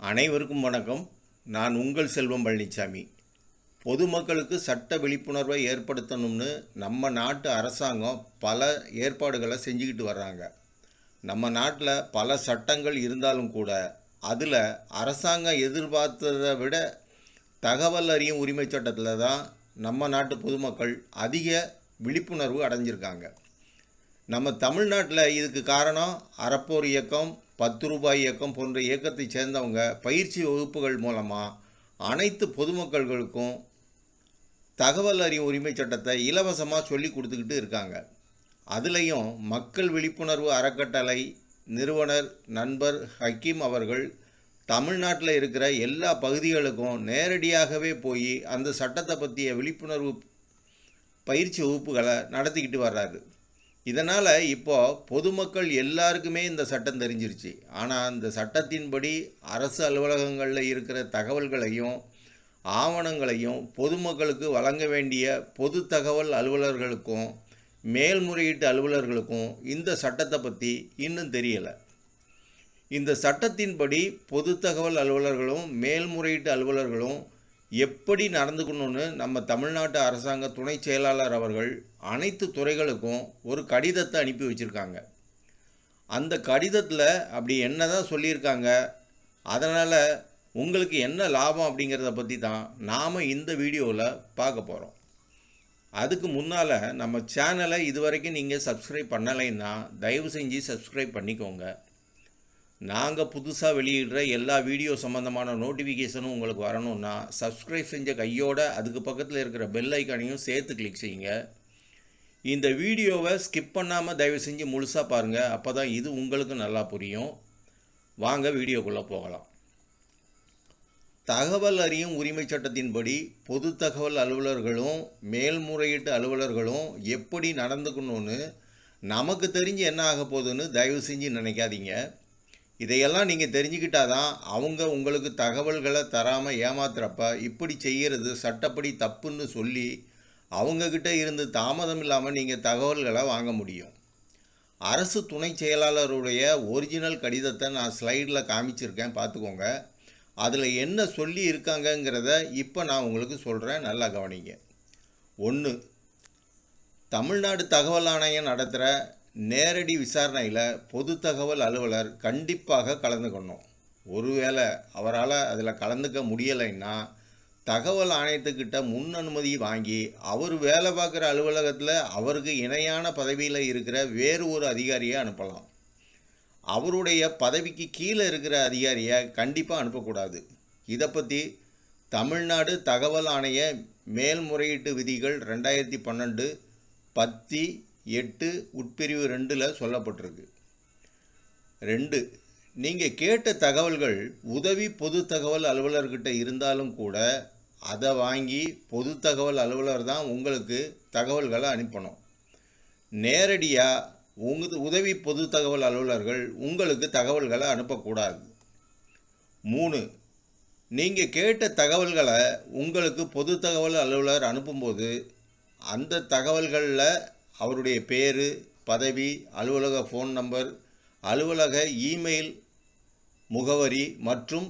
அனைவருக்கும் வணக்கம். நான் உங்கள் செல்வம் பழனிசாமி பொதுமக்களுக்கு சட்ட விழிப்புணர்வை ஏற்படுத்தணும்னு நம்ம நாட்டு அரசாங்கம் பல ஏற்பாடுகளை செஞ்சுக்கிட்டு வர்றாங்க. நம்ம நாட்டில் பல சட்டங்கள் இருந்தாலும் கூட அதில் அரசாங்கம் எதிர்பார்த்ததை விட தகவல் அறியும் உரிமை சட்டத்தில் தான் நம்ம நாட்டு பொதுமக்கள் அதிக விழிப்புணர்வு அடைஞ்சிருக்காங்க. நம்ம தமிழ்நாட்டில் இதுக்கு காரணம் அறப்போர் இயக்கம் பத்து ரூபாய் இயக்கம் போன்ற இயக்கத்தை சேர்ந்தவங்க பயிற்சி வகுப்புகள் மூலமாக அனைத்து பொதுமக்கள்களுக்கும் தகவல் அறியும் உரிமை சட்டத்தை இலவசமாக சொல்லி கொடுத்துக்கிட்டு இருக்காங்க. அதுலேயும் மக்கள் விழிப்புணர்வு அறக்கட்டளை நிறுவனர் நண்பர் ஹக்கீம் அவர்கள் தமிழ்நாட்டில் இருக்கிற எல்லா பகுதிகளுக்கும் நேரடியாகவே போய் அந்த சட்டத்தை பற்றிய விழிப்புணர்வு பயிற்சி வகுப்புகளை நடத்திக்கிட்டு வர்றாரு. இதனால் இப்போது பொதுமக்கள் எல்லாருக்குமே இந்த சட்டம் தெரிஞ்சிருச்சு. ஆனால் அந்த சட்டத்தின்படி அரசு அலுவலகங்களில் இருக்கிற தகவல்களையும் ஆவணங்களையும் பொதுமக்களுக்கு வழங்க வேண்டிய பொது தகவல் அலுவலர்களுக்கும் மேல்முறையீட்டு அலுவலர்களுக்கும் இந்த சட்டத்தை பற்றி இன்னும் தெரியலை. இந்த சட்டத்தின்படி பொது தகவல் அலுவலர்களும் மேல்முறையீட்டு அலுவலர்களும் எப்படி நடந்துக்கணும்னு நம்ம தமிழ்நாட்டு அரசாங்க துணை செயலாளர் அவர்கள் அனைத்து துறைகளுக்கும் ஒரு கடிதத்தை அனுப்பி வச்சுருக்காங்க. அந்த கடிதத்தில் அப்படி என்ன தான் சொல்லியிருக்காங்க அதனால் உங்களுக்கு என்ன லாபம் அப்படிங்கிறத பற்றி தான் நாம் இந்த வீடியோவில் பார்க்க போகிறோம் அதுக்கு முன்னால் நம்ம சேனலை இது வரைக்கும் நீங்கள் சப்ஸ்கிரைப் பண்ணலைன்னா தயவு செஞ்சு சப்ஸ்கிரைப் பண்ணிக்கோங்க. நாங்கள் புதுசாக வெளியிடுற எல்லா வீடியோ சம்மந்தமான நோட்டிஃபிகேஷனும் உங்களுக்கு வரணும்னா சப்ஸ்கிரைப் செஞ்ச கையோட அதுக்கு பக்கத்தில் இருக்கிற பெல் ஐக்கானையும் சேர்த்து கிளிக் செய்யுங்க. இந்த வீடியோவை ஸ்கிப் பண்ணாமல் தயவு செஞ்சு முழுசாக பாருங்கள் அப்போ தான் இது உங்களுக்கு நல்லா புரியும். வாங்க வீடியோக்குள்ளே போகலாம். தகவல் அறியும் உரிமை சட்டத்தின்படி பொது தகவல் அலுவலர்களும் மேல்முறையீட்டு அலுவலர்களும் எப்படி நடந்துக்கணும்னு நமக்கு தெரிஞ்சு என்ன ஆக போகுதுன்னு தயவு செஞ்சு நினைக்காதீங்க. இதையெல்லாம் நீங்கள் தெரிஞ்சுக்கிட்டாதான் அவங்க உங்களுக்கு தகவல்களை தராமல் ஏமாத்துறப்ப இப்படி செய்கிறது சட்டப்படி தப்புன்னு சொல்லி அவங்கக்கிட்ட இருந்து தாமதம் இல்லாமல் நீங்கள் தகவல்களை வாங்க முடியும். அரசு துணை செயலாளருடைய ஒரிஜினல் கடிதத்தை நான் ஸ்லைடில் காமிச்சிருக்கேன் பார்த்துக்கோங்க. அதில் என்ன சொல்லி இருக்காங்கங்கிறத இப்போ நான் உங்களுக்கு சொல்கிறேன் நல்லா கவனிங்க. ஒன்று தமிழ்நாடு தகவல் ஆணையம் நடத்துகிற நேரடி விசாரணையில் பொது தகவல் அலுவலர் கண்டிப்பாக கலந்துக்கணும் ஒருவேளை அவரால் அதில் கலந்துக்க முடியலைன்னா தகவல் ஆணையத்துக்கிட்ட முன் அனுமதி வாங்கி அவர் வேலை பார்க்குற அலுவலகத்தில் அவருக்கு இணையான பதவியில் இருக்கிற வேறு ஒரு அதிகாரியை அனுப்பலாம். அவருடைய பதவிக்கு கீழே இருக்கிற அதிகாரியை கண்டிப்பாக அனுப்பக்கூடாது. இதை பற்றி தமிழ்நாடு தகவல் ஆணைய மேல்முறையீட்டு விதிகள் ரெண்டாயிரத்தி பன்னெண்டு பத்தி எட்டு உட்பிரிவு ரெண்டில் சொல்லப்பட்டிருக்கு. ரெண்டு நீங்கள் கேட்ட தகவல்கள் உதவி பொது தகவல் அலுவலர்கிட்ட இருந்தாலும் கூட அதை வாங்கி பொது தகவல் அலுவலர் தான் உங்களுக்கு தகவல்களை அனுப்பணும். நேரடியாக உங்க உதவி பொது தகவல் அலுவலர்கள் உங்களுக்கு தகவல்களை அனுப்பக்கூடாது. மூணு நீங்கள் கேட்ட தகவல்களை உங்களுக்கு பொது தகவல் அலுவலர் அனுப்பும்போது அந்த தகவல்களில் அவருடைய பேர் பதவி அலுவலக ஃபோன் நம்பர் அலுவலக இமெயில் முகவரி மற்றும்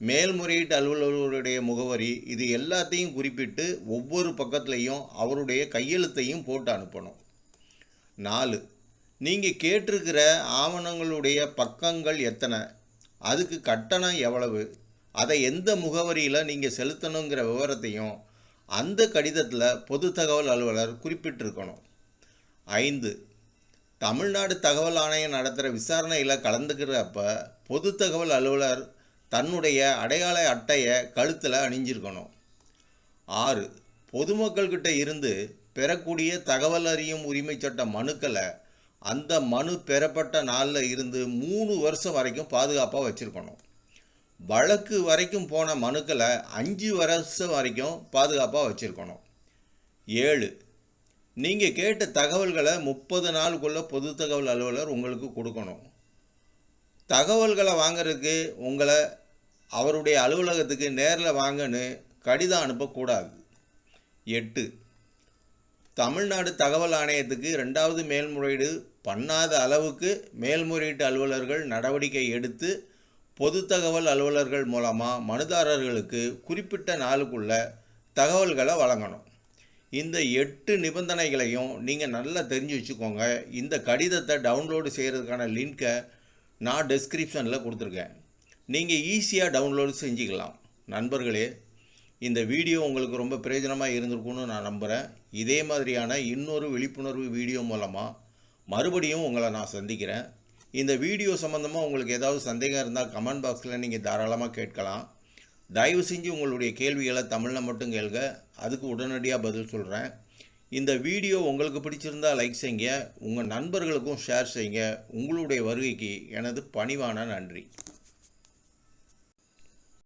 மேல்முறையீட்டு அலுவலருடைய முகவரி இது எல்லாத்தையும் குறிப்பிட்டு ஒவ்வொரு பக்கத்துலேயும் அவருடைய கையெழுத்தையும் போட்டு அனுப்பணும். நாலு நீங்கள் கேட்டிருக்கிற ஆவணங்களுடைய பக்கங்கள் எத்தனை? அதுக்கு கட்டணம் எவ்வளவு? அதை எந்த முகவரியில் நீங்கள் செலுத்தணுங்கிற விவரத்தையும் அந்த கடிதத்தில் பொது தகவல் அலுவலர் குறிப்பிட்டிருக்கணும். ஐந்து. தமிழ்நாடு தகவல் ஆணையம் நடத்துகிற விசாரணையில் கலந்துக்கிறப்ப பொது தகவல் அலுவலர் தன்னுடைய அடையாள அட்டையை கழுத்தில் அணிஞ்சிருக்கணும். ஆறு பொதுமக்கள்கிட்ட இருந்து பெறக்கூடிய தகவல் அறியும் உரிமை சட்ட மனுக்களை அந்த மனு பெறப்பட்ட நாளில் இருந்து மூணு வருஷம் வரைக்கும் பாதுகாப்பாக வச்சுருக்கணும். வழக்கு வரைக்கும் போன மனுக்களை அஞ்சு வருஷம் வரைக்கும் பாதுகாப்பாக வச்சுருக்கணும். ஏழு நீங்கள் கேட்ட தகவல்களை முப்பது நாளுக்குள்ளே பொது தகவல் அலுவலர் உங்களுக்கு கொடுக்கணும். தகவல்களை வாங்கிறதுக்கு உங்களை அவருடைய அலுவலகத்துக்கு நேரில் வாங்கன்னு கடிதம் அனுப்பக்கூடாது. எட்டு. தமிழ்நாடு தகவல் ஆணையத்துக்கு ரெண்டாவது மேல்முறையீடு பண்ணாத அளவுக்கு மேல்முறையீட்டு அலுவலர்கள் நடவடிக்கை எடுத்து பொது தகவல் அலுவலர்கள் மூலமாக மனுதாரர்களுக்கு குறிப்பிட்ட நாளுக்குள்ள தகவல்களை வழங்கணும். இந்த எட்டு நிபந்தனைகளையும் நீங்கள் நல்லா தெரிஞ்சு வச்சுக்கோங்க. இந்த கடிதத்தை டவுன்லோடு செய்கிறதுக்கான லிங்க்கை நான் டெஸ்கிரிப்ஷனில் கொடுத்துருக்கேன். நீங்கள் ஈஸியாக டவுன்லோடு செஞ்சுக்கலாம். நண்பர்களே இந்த வீடியோ உங்களுக்கு ரொம்ப பிரயோஜனமாக இருந்திருக்கும்னு நான் நம்புகிறேன் இதே மாதிரியான இன்னொரு விழிப்புணர்வு வீடியோ மூலமாக மறுபடியும் உங்களை நான் சந்திக்கிறேன். இந்த வீடியோ சம்மந்தமாக உங்களுக்கு ஏதாவது சந்தேகம் இருந்தால் கமெண்ட் பாக்ஸில் நீங்கள் தாராளமாக கேட்கலாம். தயவு செஞ்சு உங்களுடைய கேள்விகளை தமிழில் மட்டும் கேளுங்க. அதுக்கு உடனடியாக பதில் சொல்கிறேன் இந்த வீடியோ உங்களுக்கு பிடிச்சிருந்தா லைக் செய்யுங்க. உங்கள் நண்பர்களுக்கும் ஷேர் செய்யுங்க. உங்களுடைய வருகைக்கு எனது பணிவான நன்றி.